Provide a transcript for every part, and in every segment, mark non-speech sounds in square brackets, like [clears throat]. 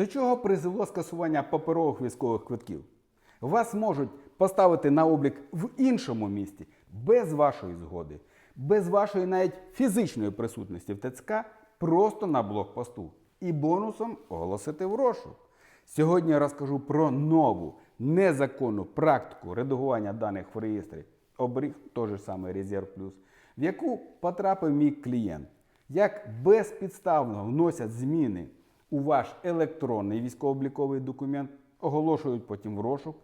До чого призвело скасування паперових військових квитків? Вас можуть поставити на облік в іншому місті без вашої згоди, без вашої навіть фізичної присутності в ТЦК, просто на блокпосту. І бонусом оголосити в розшук. Сьогодні я розкажу про нову незаконну практику редагування даних в реєстрі оберіг, той же самий Резерв Плюс, в яку потрапив мій клієнт, як безпідставно вносять зміни у ваш електронний військово-обліковий документ, оголошують потім в розшук,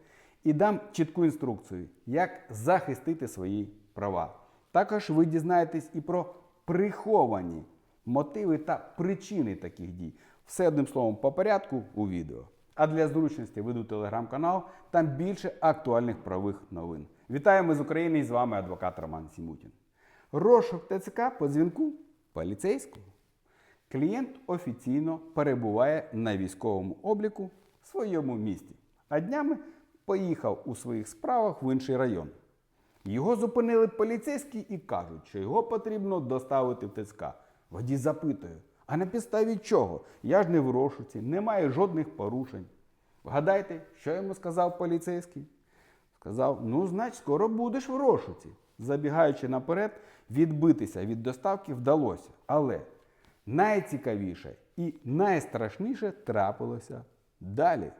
і дам чітку інструкцію, як захистити свої права. Також ви дізнаєтесь і про приховані мотиви та причини таких дій. Все одним словом по порядку у відео. А для зручності веду телеграм-канал, там більше актуальних правових новин. Вітаємо з України і з вами адвокат Роман Сімутін. Розшук ТЦК по дзвінку поліцейського. Клієнт офіційно перебуває на військовому обліку в своєму місті, а днями поїхав у своїх справах в інший район. Його зупинили поліцейські і кажуть, що його потрібно доставити в ТЦК. Водій запитує, а на підставі чого? Я ж не в розшуці, немає жодних порушень. Вгадайте, що йому сказав поліцейський? Сказав: ну, значить, скоро будеш в розшуці. Забігаючи наперед, відбитися від доставки вдалося. Але найцікавіше і найстрашніше трапилося далі.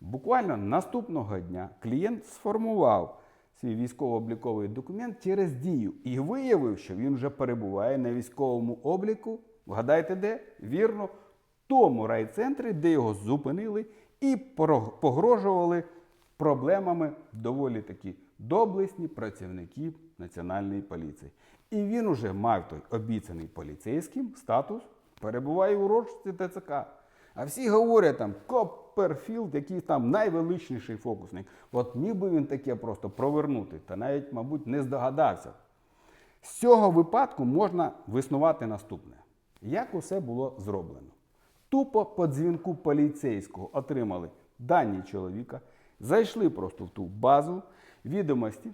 Буквально наступного дня клієнт сформував свій військово-обліковий документ через дію і виявив, що він вже перебуває на військовому обліку. Вгадайте де? Вірно, в тому райцентрі, де його зупинили і погрожували проблемами доволі такі доблесні працівники Національної поліції. І він уже мав той обіцяний поліцейським статус, перебуває у розшуці ТЦК. А всі говорять там Копперфілд, який там найвеличніший фокусник. От міг би він таке просто провернути, та навіть, мабуть, не здогадався. З цього випадку можна виснувати наступне: як усе було зроблено. Тупо по дзвінку поліцейського отримали дані чоловіка, зайшли просто в ту базу відомості,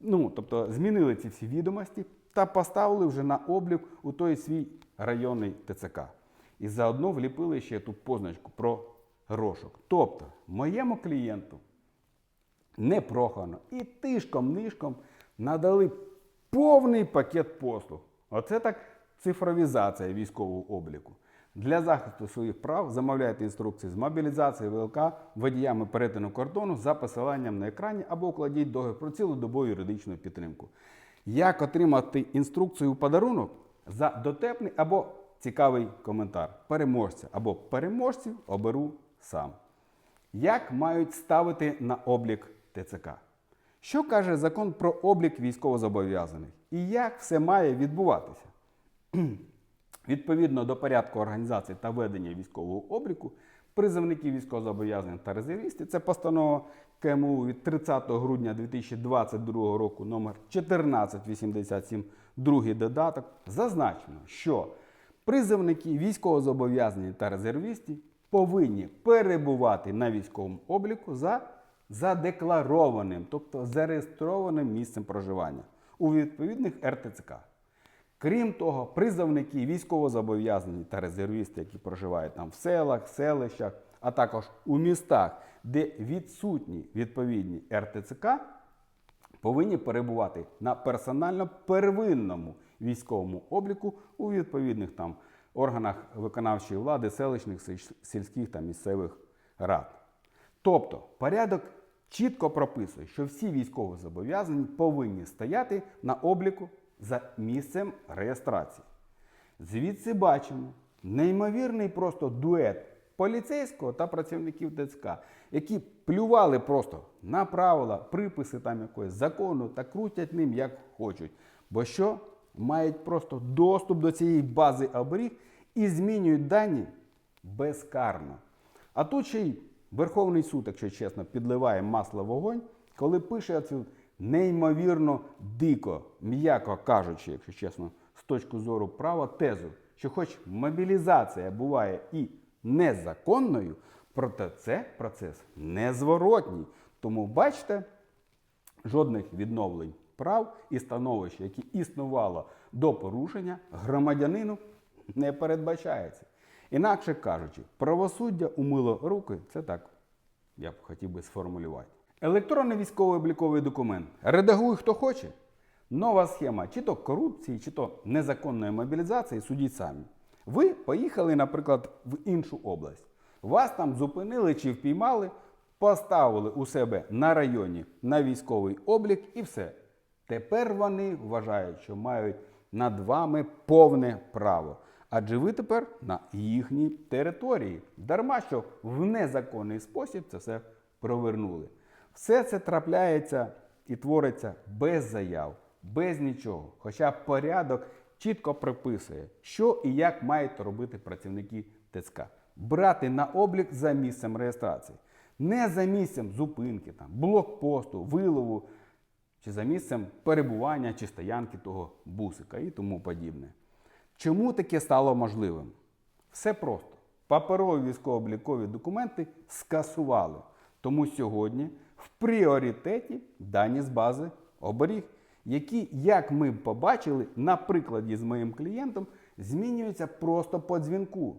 ну, тобто змінили ці всі відомості та поставили вже на облік у той свій районний ТЦК. І заодно вліпили ще ту позначку про розшук. Тобто, моєму клієнту непрохано і тишком-нишком надали повний пакет послуг. Оце так цифровізація військового обліку. Для захисту своїх прав замовляйте інструкції з мобілізації ВЛК водіями перетину кордону за посиланням на екрані або укладіть договір про цілодобову юридичну підтримку. Як отримати інструкцію у подарунок за дотепний або цікавий коментар переможця або переможців оберу сам. Як мають ставити на облік ТЦК? Що каже закон про облік військовозобов'язаних? І як все має відбуватися? [clears throat] Відповідно до порядку організації та ведення військового обліку, призовники військовозобов'язаних та резервістів, це постанова КМУ від 30 грудня 2022 року номер 1487, другий додаток, зазначено, що призовники військовозобов'язані та резервісти повинні перебувати на військовому обліку за задекларованим, тобто зареєстрованим місцем проживання у відповідних РТЦК. Крім того, призовники військовозобов'язані та резервісти, які проживають там в селах, селищах, а також у містах, де відсутні відповідні РТЦК, повинні перебувати на персонально первинному військовому обліку у відповідних там органах виконавчої влади, селищних, сільських та місцевих рад. Тобто порядок чітко прописує, що всі військовозобов'язані повинні стояти на обліку за місцем реєстрації. Звідси бачимо неймовірний просто дует поліцейського та працівників ТЦК, які плювали просто на правила, приписи там якогось закону та крутять ним як хочуть. Бо що? Мають просто доступ до цієї бази оберіг і змінюють дані безкарно. А тут ще й Верховний суд, якщо чесно, підливає масло вогонь, коли пише цю неймовірно дико, м'яко кажучи, якщо чесно, з точки зору права, тезу, що хоч мобілізація буває і незаконною, проте це процес незворотній. Тому бачите, жодних відновлень прав і становища, які існувало до порушення, громадянину не передбачається. Інакше кажучи, правосуддя умило руки це так, я б хотів би сформулювати. Електронний військовий обліковий документ. Редагуй хто хоче. Нова схема чи то корупції, чи то незаконної мобілізації, судіть самі. Ви поїхали, наприклад, в іншу область. Вас там зупинили чи впіймали, поставили у себе на районі на військовий облік і все. Тепер вони вважають, що мають над вами повне право. Адже ви тепер на їхній території. Дарма що в незаконний спосіб це все провернули. Все це трапляється і твориться без заяв, без нічого. Хоча порядок чітко приписує, що і як мають робити працівники ТЦК. Брати на облік за місцем реєстрації, не за місцем зупинки, там, блокпосту, вилову чи за місцем перебування чи стоянки того бусика і тому подібне. Чому таке стало можливим? Все просто. Паперові військово-облікові документи скасували. Тому сьогодні в пріоритеті дані з бази оберіг, які, як ми побачили на прикладі з моїм клієнтом, змінюються просто по дзвінку.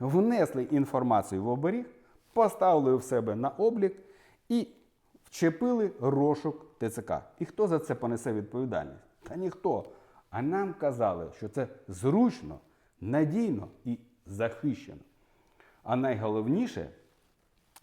Внесли інформацію в оберіг, поставили в себе на облік і вчепили розшук ТЦК. І хто за це понесе відповідальність? Та ніхто. А нам казали, що це зручно, надійно і захищено. А найголовніше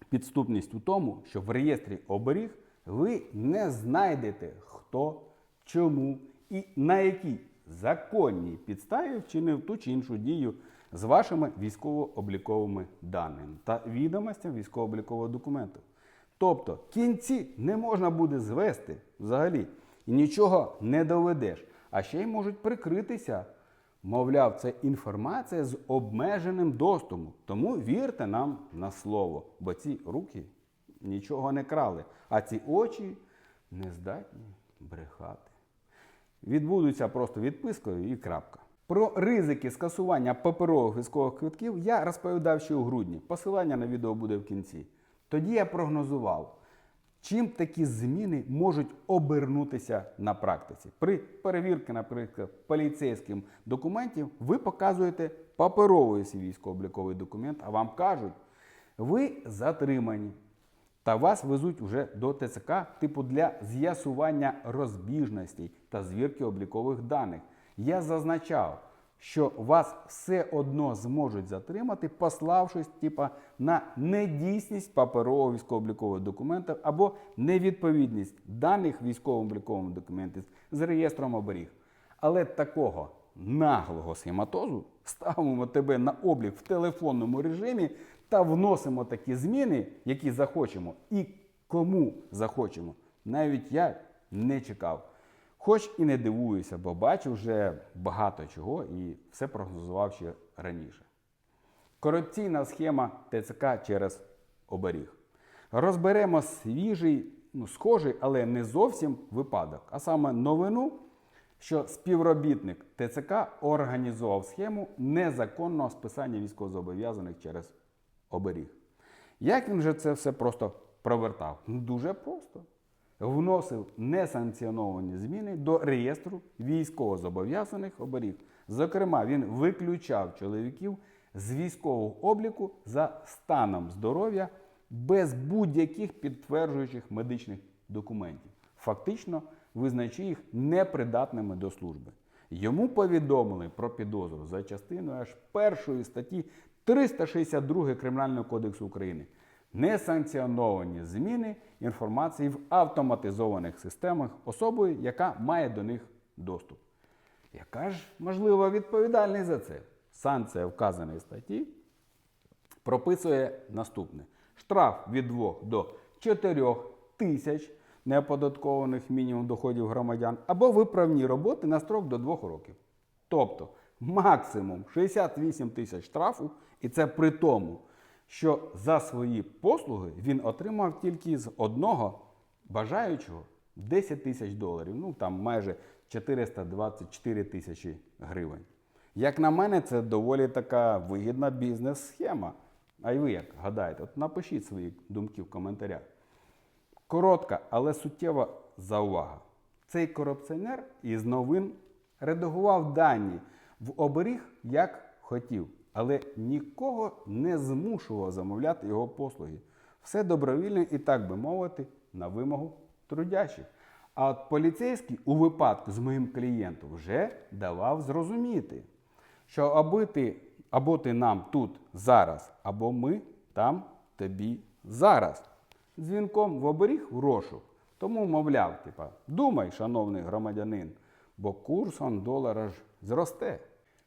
підступність у тому, що в реєстрі оберіг ви не знайдете хто, чому і на якій законній підставі вчинив ту чи іншу дію з вашими військово-обліковими даними та відомостями військово-облікового документу. Тобто кінці не можна буде звести взагалі і нічого не доведеш, а ще й можуть прикритися. Мовляв, це інформація з обмеженим доступом. Тому вірте нам на слово, бо ці руки нічого не крали, а ці очі не здатні брехати. Відбудуться просто відпискою і крапка. Про ризики скасування паперових військових квитків я розповідав ще у грудні. Посилання на відео буде в кінці. Тоді я прогнозував, чим такі зміни можуть обернутися на практиці. При перевірці, наприклад, поліцейським документів, ви показуєте паперовий свій військово-обліковий документ, а вам кажуть, ви затримані. Та вас везуть уже до ТЦК, типу для з'ясування розбіжностей та звірки облікових даних. Я зазначав, що вас все одно зможуть затримати, пославшись типа, на недійсність паперового військово-облікового документа або невідповідність даних військово-облікових документів з реєстром оберіг. Але такого наглого схематозу ставимо тебе на облік в телефонному режимі та вносимо такі зміни, які захочемо, і кому захочемо. Навіть я не чекав. Хоч і не дивуюся, бо бачу вже багато чого і все прогнозував ще раніше. Корупційна схема ТЦК через оберіг. Розберемо свіжий, ну, схожий, але не зовсім випадок, а саме новину, що співробітник ТЦК організував схему незаконного списання військовозобов'язаних через оберіг. Як він же це все просто провертав? Дуже просто. Вносив несанкціоновані зміни до реєстру військовозобов'язаних оберіг. Зокрема, він виключав чоловіків з військового обліку за станом здоров'я без будь-яких підтверджуючих медичних документів. Фактично, визначив їх непридатними до служби. Йому повідомили про підозру за частиною аж першої статті 362 Кримінального кодексу України. Несанкціоновані зміни інформації в автоматизованих системах особою, яка має до них доступ. Яка ж можлива відповідальність за це? Санкція вказаної статті прописує наступне: штраф від 2 до 4 тисяч неоподаткованих мінімум доходів громадян або виправні роботи на строк до 2 років. Тобто максимум 68 тисяч штрафу, і це при тому, що за свої послуги він отримав тільки з одного бажаючого 10 тисяч доларів, ну там майже 424 тисячі гривень. Як на мене, це доволі така вигідна бізнес-схема. А й ви як гадаєте? От напишіть свої думки в коментарях. Коротка, але суттєва заувага. Цей корупціонер із новин редагував дані в оберіг як хотів. Але нікого не змушував замовляти його послуги. Все добровільно і так би мовити, на вимогу трудящих. А от поліцейський у випадку з моїм клієнтом вже давав зрозуміти, що аби ти, або ти нам тут зараз, або ми там тобі зараз. Дзвінком в оберіг в. Тому, мовляв, типа, думай, шановний громадянин, бо курс он долара ж зросте.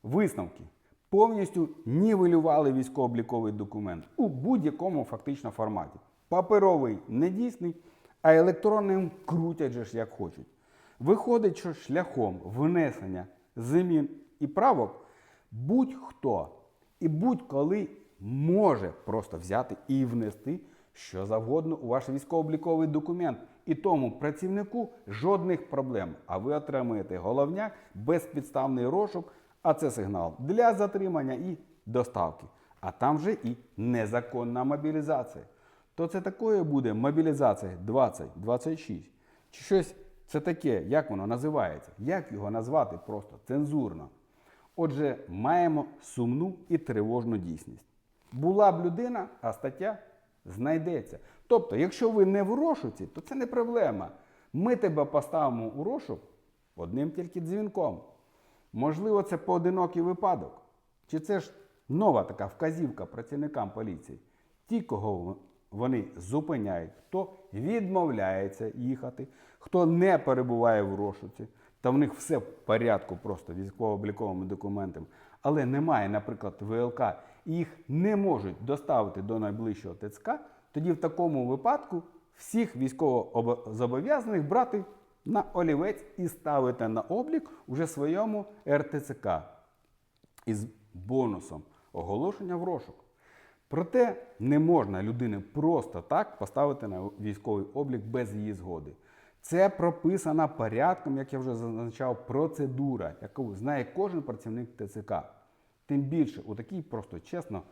Висновки повністю нівелювали військово-обліковий документ у будь-якому фактично форматі. Паперовий недійсний, а електронним крутять же ж як хочуть. Виходить, що шляхом внесення змін і правок будь-хто і будь-коли може просто взяти і внести що завгодно у ваш військово-обліковий документ. І тому працівнику жодних проблем. А ви отримаєте головняк, безпідставний розшук, а це сигнал для затримання і доставки. А там вже і незаконна мобілізація. То це такою буде мобілізація 2026. Чи щось це таке, як воно називається? Як його назвати просто цензурно? Отже, маємо сумну і тривожну дійсність. Була б людина, а стаття знайдеться. Тобто, якщо ви не в розшуці, то це не проблема. Ми тебе поставимо у розшук одним тільки дзвінком. Можливо, це поодинокий випадок. Чи це ж нова така вказівка працівникам поліції? Ті, кого вони зупиняють, хто відмовляється їхати, хто не перебуває в розшуці, та в них все в порядку просто військово-обліковими документами, але немає, наприклад, ВЛК, і їх не можуть доставити до найближчого ТЦК, тоді в такому випадку всіх військовозобов'язаних брати на олівець і ставити на облік уже своєму РТЦК із бонусом оголошення в розшук. Проте не можна людини просто так поставити на військовий облік без її згоди. Це прописана порядком, як я вже зазначав, процедура, яку знає кожен працівник ТЦК. Тим більше у такий просто чесно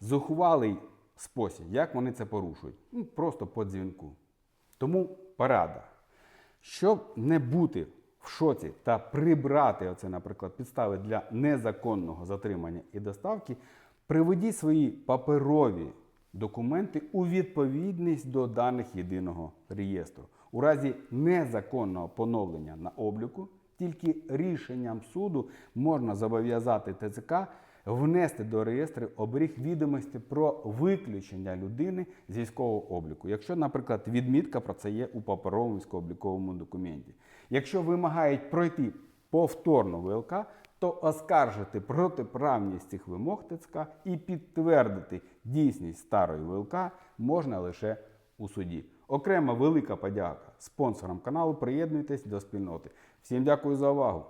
зухвалий спосіб, як вони це порушують. Ну, просто по дзвінку. Тому порада. Щоб не бути в шоці та прибрати оце, наприклад, підстави для незаконного затримання і доставки, приведіть свої паперові документи у відповідність до даних єдиного реєстру. У разі незаконного поновлення на обліку, тільки рішенням суду можна зобов'язати ТЦК внести до реєстру оберіг відомості про виключення людини з військового обліку, якщо, наприклад, відмітка про це є у паперовому військово-обліковому документі. Якщо вимагають пройти повторно ВЛК, то оскаржити протиправність цих вимог ТЦК і підтвердити дійсність старої ВЛК можна лише у суді. Окрема велика подяка спонсорам каналу. Приєднуйтесь до спільноти. Всім дякую за увагу!